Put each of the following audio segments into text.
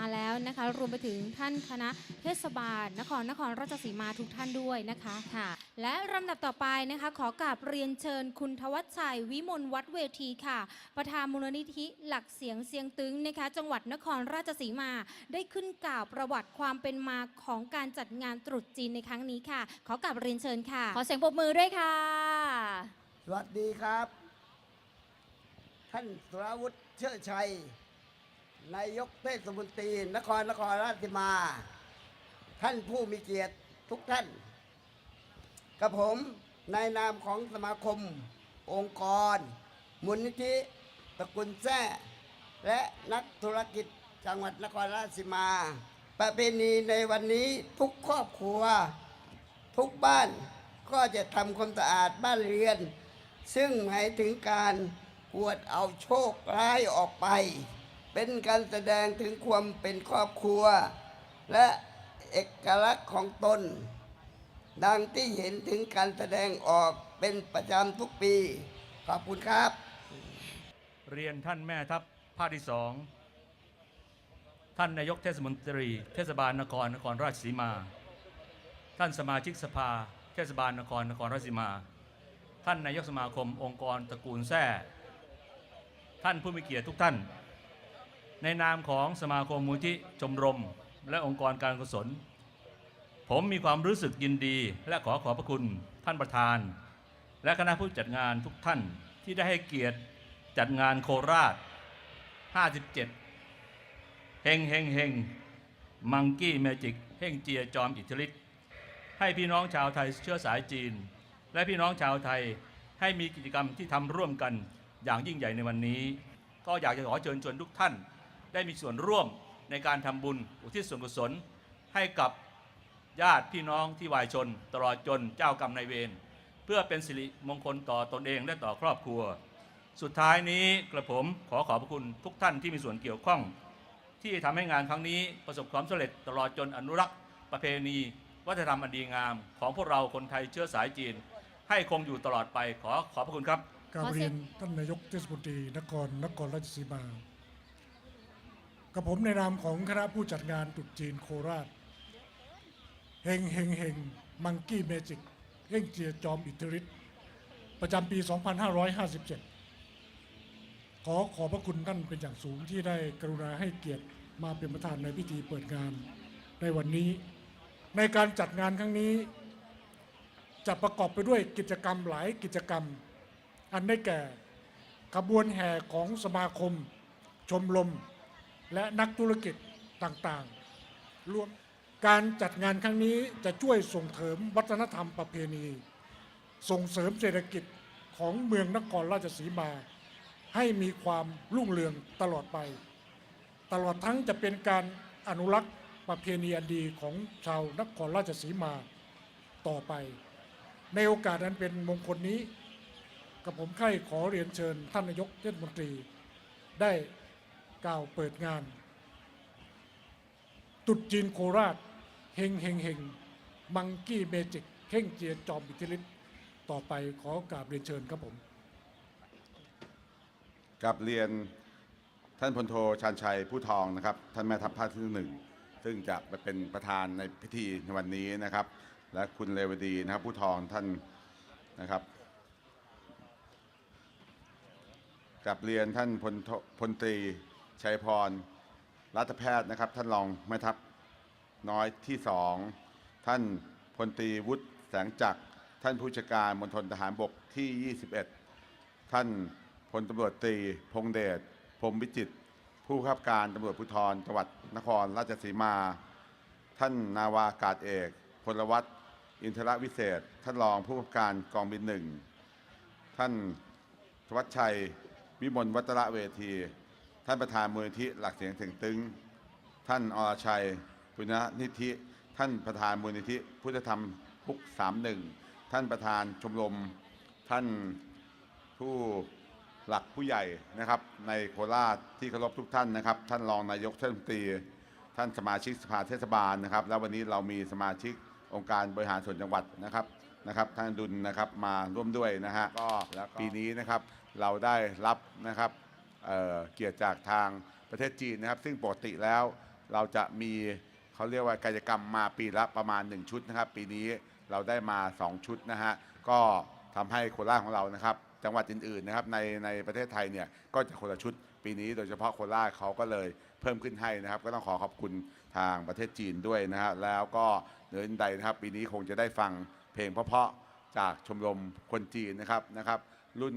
มาแล้วนะคะ รวมไปถึงท่านคณะเทศบาล นครนครราชสีมาทุกท่านด้วยนะคะค่ะ และลำดับต่อไปนะคะ ขอกราบเรียนเชิญคุณทวัชชัยวิมลวัดเวทีค่ะ ประธานมูลนิธิหลักเสียงเสียงตึงนะคะ จังหวัดนครราชสีมา ได้ขึ้นกล่าวประวัติความเป็นมาของการจัดงานตรุษจีนในครั้งนี้ค่ะ ขอกราบเรียนเชิญค่ะ ขอเสียงปรบมือด้วยค่ะ สวัสดีครับ ท่านสุรวุฒิเชิดชัย นายกเทศมนตรีนครนครราชสีมา ท่านผู้มีเกียรติทุกท่าน กับผมในนามของสมาคม องค์กร มูลนิธิตระกุลแท้และนักธุรกิจจังหวัดนครราชสีมา ประเพณีในวันนี้ทุกครอบครัว ทุกบ้านก็จะทำความสะอาดบ้านเรือน ซึ่งหมายถึงการกวดเอาโชคร้ายออกไป เป็นการแสดงถึงความเป็นครอบครัว และเอกลักษณ์ของตน ดังที่เห็นถึงการแสดงออกเป็นประจำทุกปี ขอบคุณครับ เรียนท่านแม่ทัพภาคที่สองท่านนายกเทศมนตรี เทศบาลนครนครราชสีมา ท่านสมาชิกสภา เทศบาลนครนครราชสีมา ท่านนายกสมาคมองค์กรตระกูลแท้ท่านผู้มีเกียรติทุกท่าน ในนามของสมาคมมูลที่ชมรม และองค์กรการกุศล ผมมีความรู้สึกยินดี และขอขอบพระคุณท่านประธาน และคณะผู้จัดงานทุกท่านที่ได้ให้เกียรติจัดงานโคราช 57 เฮงเฮงเฮงมังกี้เมจิกเฮงเจียจอมอิทธิฤทธิ์ให้พี่น้องชาวไทยเชื้อสายจีน และพี่น้องชาวไทยให้มีกิจกรรมที่ทำร่วมกันอย่างยิ่งใหญ่ในวันนี้ ก็อยากจะขอเชิญชวนทุกท่าน ได้มีส่วนร่วมในการทำบุญอุทิศส่วนกุศลให้กับญาติพี่น้องที่วายชน ตลอดจนเจ้ากรรมนายเวรเพื่อเป็นสิริมงคลต่อตนเองและต่อครอบครัว สุดท้ายนี้กระผมขอขอบพระคุณทุกท่านที่มีส่วนเกี่ยวข้อง ที่ทำให้งานครั้งนี้ประสบความสำเร็จตลอดจนอนุรักษ์ประเพณี วัฒนธรรมอันดีงาม ของพวกเราคนไทยเชื้อสายจีน ให้คงอยู่ตลอดไปขอขอบพระคุณครับ กาบขอเรียนท่านนายกเทศมนตรีนครนครราชสีมา กับผมในนามของคณะผู้จัดงานตรุษจีนโคราชเฮงเฮงเฮงมังกี้เมจิกเฮงเจียจอมอิทธิฤทธิ์ประจำปี 2557 ขอขอบพระคุณท่านเป็นอย่างสูงที่ได้กรุณาให้เกียรติมาเป็นประธานในพิธีเปิดงานในวันนี้ ในการจัดงานครั้งนี้ จะประกอบไปด้วยกิจกรรมหลายกิจกรรม อันได้แก่ขบวนแห่ของสมาคม ชมรม และนักธุรกิจต่างๆ รวมการจัดงานครั้งนี้จะช่วยส่งเสริมวัฒนธรรมประเพณี ส่งเสริมเศรษฐกิจของเมืองนครราชสีมา ให้มีความรุ่งเรืองตลอดไป ตลอดทั้งจะเป็นการอนุรักษ์ประเพณีอันดีของชาวนครราชสีมาต่อไป ในโอกาสนั้นเป็นมงคลนี้กับผมใคร่ขอเรียนเชิญท่านนายกเทศมนตรีได้ กล่าวเปิดงาน ตุดจีนโคราชเฮงเฮงเฮงมังกี้เมจิกเฮงเจียจอมอิทธิฤทธิ์ต่อไปขอกราบเรียนเชิญครับผมกับเรียนท่านพลโทชาญชัยผู้ทองนะครับ ท่านแม่ทัพภาคที่หนึ่งซึ่งจะไปเป็นประธานในพิธีในวันนี้นะครับ และคุณเลวดีนะครับผู้ทองท่านนะครับกับเรียนท่านพลโทพลตรี ชัยพร รัฐแพทย์นะครับ ท่านรองแม่ทัพน้อยที่สองท่านพลตรีวุฒิแสงจักร ท่านผู้จัดการมณฑลทหารบกที่ 21 ท่านพลตำรวจตรีพงเดชพรมวิจิต ผู้บับการตำรวจภูธรจังหวัดนครราชสีมา ท่านนาวากาศเอกพลวัตอินทรวิเศษ ท่านรองผู้บังคับการกองบินหนึ่ง ท่านธวัชชัย วิมลวัตระเวที ท่านประธานมูลนิธิหลักเสียงเสียงตึง ท่านอรชัยปุณณนิธิ ท่านประธานมูลนิธิพุทธธรรมพุกสามหนึ่งท่านประธานชมรม ท่านผู้หลักผู้ใหญ่นะครับ ในโคราชที่เคารพทุกท่านนะครับ ท่านรองนายกเทศมนตรี ท่านสมาชิกสภาเทศบาลนะครับ แล้ววันนี้เรามีสมาชิกองค์การบริหารส่วนจังหวัดนะครับนะครับท่านดุลนะครับมาร่วมด้วยนะฮะก็ปีนี้นะครับเราได้รับนะครับ เเกียรติจากทางประเทศจีนนะครับ ซึ่งปกติแล้วเราจะมีเขาเรียกว่ากายกรรมมาปีละประมาณ 1 ชุดนะครับ ปีนี้เราได้มา 2 ชุดนะฮะก็ทำให้โคราชของเรานะครับ จังหวัดอื่นๆนะครับในในประเทศไทยเนี่ยก็จะคนละชุดปีนี้โดยเฉพาะโคราชเขาก็เลยเพิ่มขึ้นให้นะครับ ก็ต้องขอขอบคุณทางประเทศจีนด้วยนะฮะแล้วก็เหนืออื่นใดนะครับปีนี้คงจะได้ฟังเพลงเพราะๆจากชมรมคนจีนนะครับนะครับ รุ่น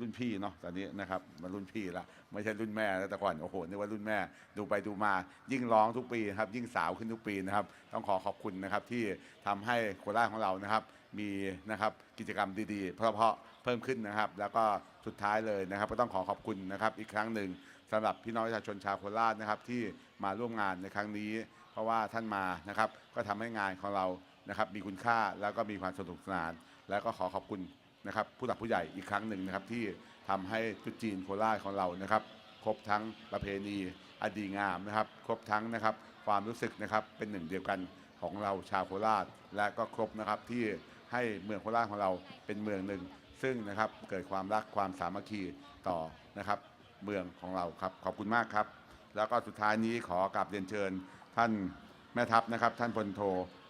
รุ่นพี่เนาะตอนนี้นะครับมารุ่นพี่ละไม่ใช่รุ่นแม่แล้วแต่ก่อนโอ้โหนึกว่ารุ่นแม่ดูไปดูมา ยิ่งร้องทุกปีนะครับ ยิ่งสาวขึ้นทุกปีนะครับ ต้องขอขอบคุณนะครับที่ทำให้โคราชของเรานะครับ มีนะครับกิจกรรมดีๆ เพราะๆเพิ่มขึ้นนะครับ แล้วก็สุดท้ายเลยนะครับ ก็ต้องขอขอบคุณนะครับ อีกครั้งหนึ่งสำหรับพี่น้องประชาชนชาวโคราชนะครับ ที่มาร่วมงานในครั้งนี้ เพราะว่าท่านมานะครับ ก็ทำให้งานของเรานะครับ มีคุณค่าแล้วก็มีความสนุกสนาน แล้วก็ขอขอบคุณ นะครับผู้หลักผู้ใหญ่อีกครั้งหนึ่งนะครับที่ทำให้ตรุษจีนโคราชของเรานะครับ ครบทั้งประเพณีอดีงามนะครับ ครบทั้งนะครับความรู้สึกนะครับเป็นหนึ่งเดียวกันของเราชาวโคราช และก็ครบนะครับที่ให้เมืองโคราชของเราเป็นเมืองหนึ่ง ซึ่งนะครับเกิดความรักความสามัคคีต่อนะครับเมืองของเราครับขอบคุณมากครับ แล้วก็สุดท้ายนี้ขอกราบเรียนเชิญ ท่านแม่ทัพนะครับ ท่านพลโท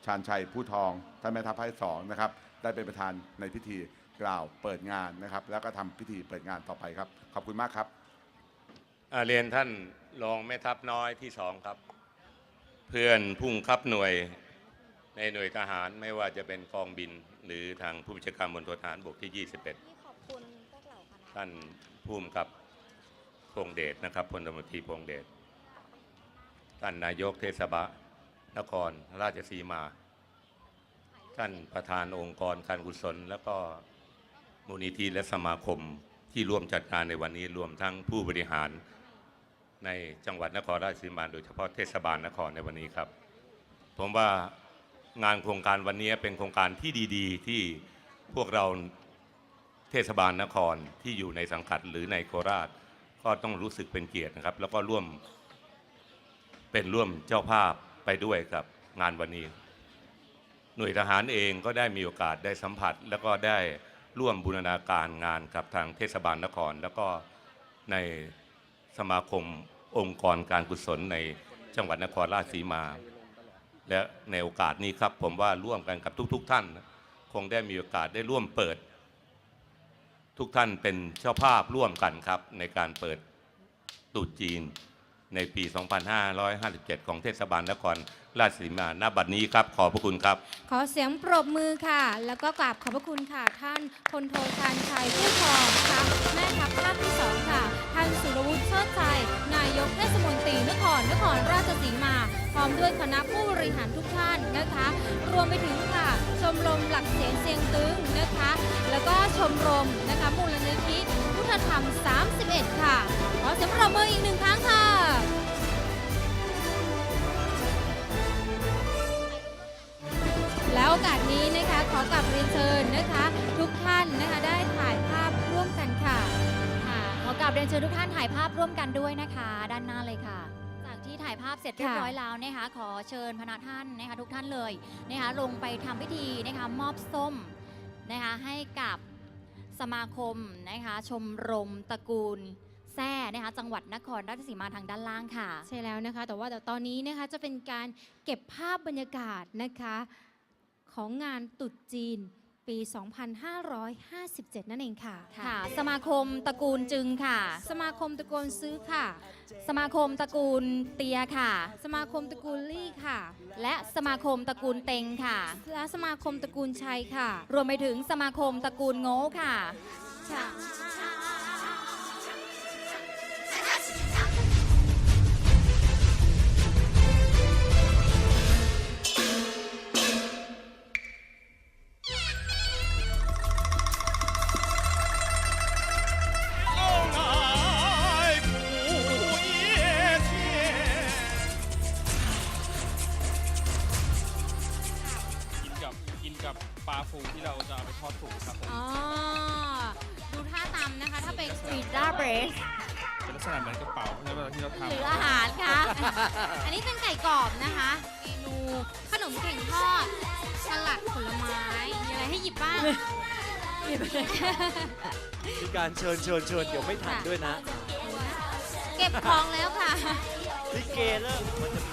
ชาญชัยผู้ทอง ท่านแม่ทัพภาคสองนะครับได้เป็นประธานในพิธี กล่าวเปิดงานนะครับ แล้วก็ทำพิธีเปิดงานต่อไปครับ ขอบคุณมากครับอ่าเรียนท่านรองแม่ทัพน้อยที่สองครับ เพื่อนพุ่งคับหน่วยในหน่วยทหารไม่ว่าจะเป็นกองบิน หรือทางผู้บัญชาการมณฑลทหารบกที่ 21 ท่านผู้มกับพงเดชนะครับพลตำรวจตรีพงเดชท่านนายกเทศบาลนครราชสีมา ท่านประธานองค์กรการกุศลแล้วก็ มูลนิธิและสมาคมที่ร่วมจัดงานในวันนี้รวมทั้งผู้บริหารในจังหวัดนครราชสีมาโดยเฉพาะเทศบาลนครในวันนี้ครับ ผมว่างานโครงการวันนี้เป็นโครงการที่ดีๆ ที่พวกเราเทศบาลนครที่อยู่ในสังกัดหรือในโคราช ก็ต้องรู้สึกเป็นเกียรตินะครับ แล้วก็ร่วมเป็นร่วมเจ้าภาพไปด้วยกับงานวันนี้ หน่วยทหารเองก็ได้มีโอกาสได้สัมผัสแล้วก็ได้ ร่วมบูรณาการงานกับทางเทศบาลนคร แล้วก็ในสมาคมองค์กรการกุศลในจังหวัดนครราชสีมา และในโอกาสนี้ครับผมว่าร่วมกันกับทุก ๆ ท่าน คงได้มีโอกาสได้ร่วมเปิด ทุกท่านเป็นเจ้าภาพร่วมกันครับ ในการเปิดตุจีนในปี 2557 ของเทศบาลนคร ราชสีมาณบัดนี้ครับ ขอบพระคุณครับ ขอเสียงปรบมือค่ะ แล้วก็กราบขอบพระคุณค่ะ ท่านพลโทชาญชัยผู้ทองนะคะแม่ทัพภาคที่สองค่ะ ท่านสุรวุฒิเชิดชัย นายกเทศมนตรีนครนครราชสีมา พร้อมด้วยคณะผู้บริหารทุกท่านนะคะ รวมไปถึงค่ะ ชมรมหลักเสียงเสียงตึงนะคะ แล้วก็ชมรมนะคะมูลนิธิพุทธธรรม 31 ค่ะ ขอเสียงปรบมืออีกหนึ่งครั้งค่ะ อกาสนี้นะคะขอกลับเรียนเชิญนะคะ ทุกท่านนะคะได้ถ่ายภาพร่วมกันค่ะ ค่ะขอกราบเรียนเชิญทุกท่านถ่ายภาพร่วมกันด้วยนะคะ ด้านหน้าเลยค่ะ จากที่ถ่ายภาพเสร็จเรียบค่ะร้อยแล้วนะคะ ขอเชิญพนักท่านนะคะทุกท่านเลยนะคะลงไปทำพิธีนะคะมอบส้มนะคะให้กับสมาคมนะคะชมรมตระกูลแซ่นะคะจังหวัดนครราชสีมาทางด้านล่างค่ะ ใช่แล้วนะคะ แต่ว่าแต่ตอนนี้นะคะจะเป็นการเก็บภาพบรรยากาศนะคะ ของงานตรุษจีนปี 2557 นั่นเองค่ะ ค่ะ สมาคมตระกูลจึงค่ะ สมาคมตะโกนซื้อค่ะ สมาคมตระกูลเตียค่ะ สมาคมตระกูลลี่ค่ะ และสมาคมตระกูลเต็งค่ะ และสมาคมตระกูลชัยค่ะ รวมไปถึงสมาคมตระกูลโง่ค่ะ รสเป็นลักษณะเหมือนกระเป๋าใช่ไหมที่เราทำหรืออาหารคะ อันนี้เป็นไก่กรอบนะคะเมนูขนมเข่งทอด สลัดผลไม้ มีอะไรให้หยิบบ้าง มีการเชิญเชิญเชิญเดี๋ยวไม่ทันด้วยนะ เก็บของแล้วค่ะ ลิเกเริ่มมันจะมี